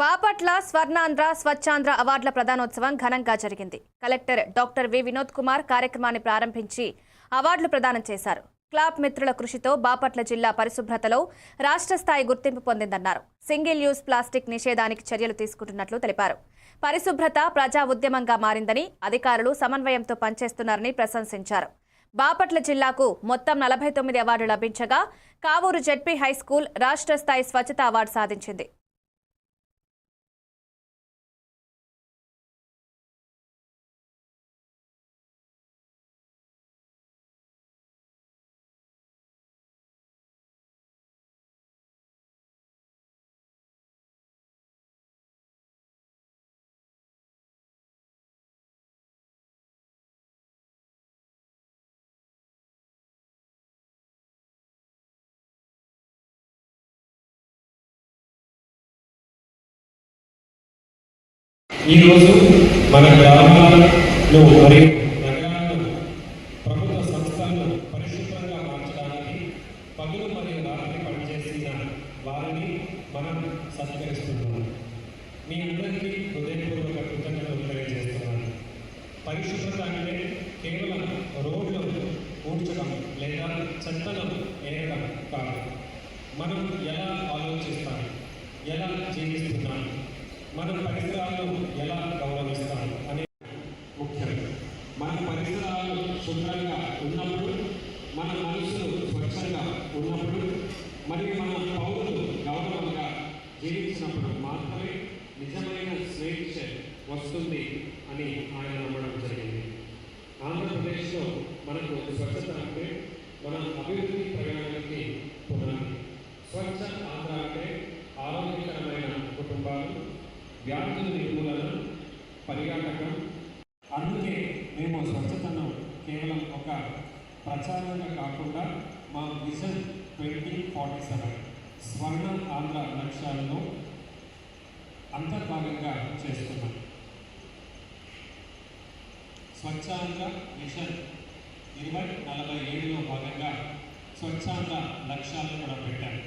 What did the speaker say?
బాపట్ల స్వర్ణాంధ్ర స్వచ్ఛాంధ్ర అవార్డుల ప్రదానోత్సవం ఘనంగా జరిగింది. Collector doctor V Vinod Kumar కార్యక్రమాన్ని ప్రారంభించి అవార్డులు ప్రదానం చేశారు. క్లాబ్ మిత్రుల కృషితో బాపట్ల జిల్లా పరిశుభ్రతలో రాష్ట్ర స్థాయి గుర్తింపు పొందిందన్నారు. సింగిల్ యూజ్ ప్లాస్టిక్ నిషేధానికి చర్యలు తీసుకుంటున్నట్లు తెలిపారు. పరిశుభ్రత ప్రజా ఉద్యమంగా మారిందని అధికారులు సమన్వయంతో పనిచేస్తున్నారని ప్రశంసించారు. బాపట్ల జిల్లాకు మొత్తం నలభై తొమ్మిది అవార్డు లభించగా కావూరు జెడ్పీ హైస్కూల్ రాష్ట్ర స్థాయి స్వచ్ఛత అవార్డు సాధించింది. ఈరోజు మన గ్రామాలను మరియు నగరాలను ప్రభుత్వ సంస్థలను పరిశుభ్రంగా మార్చడానికి పగులు మరియు రాత్రి పనిచేసిన వారిని మనం సత్కరిస్తున్నాం మీ అందరికీ హృదయపూర్వక కృతజ్ఞతలు తెలియజేస్తున్నాను. పరిశుభ్రత అంటే కేవలం రోడ్లు ఊడ్చడం లేదా చెత్తను ఏరడం కాదు. మనం ఎలా ఆలోచిస్తాం? ఎలా జీవిస్తున్నాం? మనం పరిసరాలను ఎలా గౌరవిస్తాం అనే ముఖ్యం మన పరిసరాలు శుభ్రంగా ఉన్నప్పుడు మన మనసులు స్వచ్ఛంగా ఉన్నప్పుడు మరియు మన పౌరులు గౌరవంగా జీవించినప్పుడు మాత్రమే నిజమైన స్వేచ్ఛ వస్తుంది అని ఆయన నమ్మడం జరిగింది. ఆంధ్రప్రదేశ్లో మనకు స్వచ్ఛత అంటే మన అభివృద్ధి ప్రయాణానికి పునాది స్వచ్ఛ ఆంధ్ర అంటే ఆరోగ్యకరమైన కుటుంబాలు వ్యాధుల నిర్మూలన పర్యాటకం. అందుకే మేము స్వచ్ఛత కేవలం ఒక ప్రచారంగా కాకుండా మా vision twenty forty seven Swarna Andhra లక్ష్యాలను అంతర్భాగంగా చేస్తున్నాం. స్వచ్ఛాంధ్ర మిషన్ ఇరవై నలభై ఏడులో భాగంగా స్వచ్ఛాంధ్ర లక్ష్యాలను కూడా పెట్టారు.